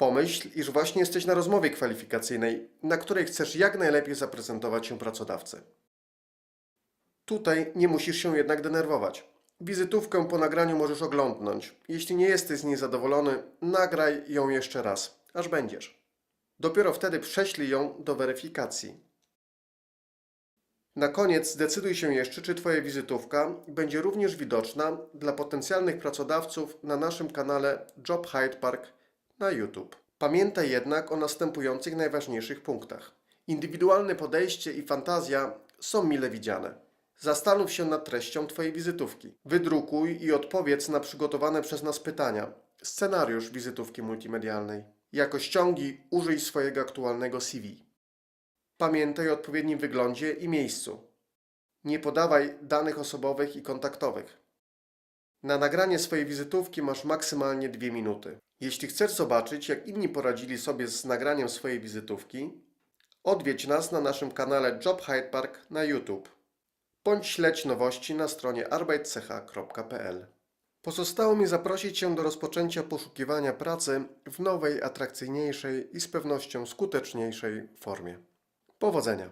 Pomyśl, iż właśnie jesteś na rozmowie kwalifikacyjnej, na której chcesz jak najlepiej zaprezentować się pracodawcy. Tutaj nie musisz się jednak denerwować. Wizytówkę po nagraniu możesz oglądnąć. Jeśli nie jesteś z niej zadowolony, nagraj ją jeszcze raz, aż będziesz. Dopiero wtedy prześlij ją do weryfikacji. Na koniec zdecyduj się jeszcze, czy Twoja wizytówka będzie również widoczna dla potencjalnych pracodawców na naszym kanale Job Hyde Park na YouTube. Pamiętaj jednak o następujących najważniejszych punktach. Indywidualne podejście i fantazja są mile widziane. Zastanów się nad treścią Twojej wizytówki. Wydrukuj i odpowiedz na przygotowane przez nas pytania. Scenariusz wizytówki multimedialnej. Jako ściągi użyj swojego aktualnego CV. Pamiętaj o odpowiednim wyglądzie i miejscu. Nie podawaj danych osobowych i kontaktowych. Na nagranie swojej wizytówki masz maksymalnie 2 minuty. Jeśli chcesz zobaczyć, jak inni poradzili sobie z nagraniem swojej wizytówki, odwiedź nas na naszym kanale Job Hyde Park na YouTube bądź śledź nowości na stronie arbeitcecha.pl. Pozostało mi zaprosić Cię do rozpoczęcia poszukiwania pracy w nowej, atrakcyjniejszej i z pewnością skuteczniejszej formie. Powodzenia!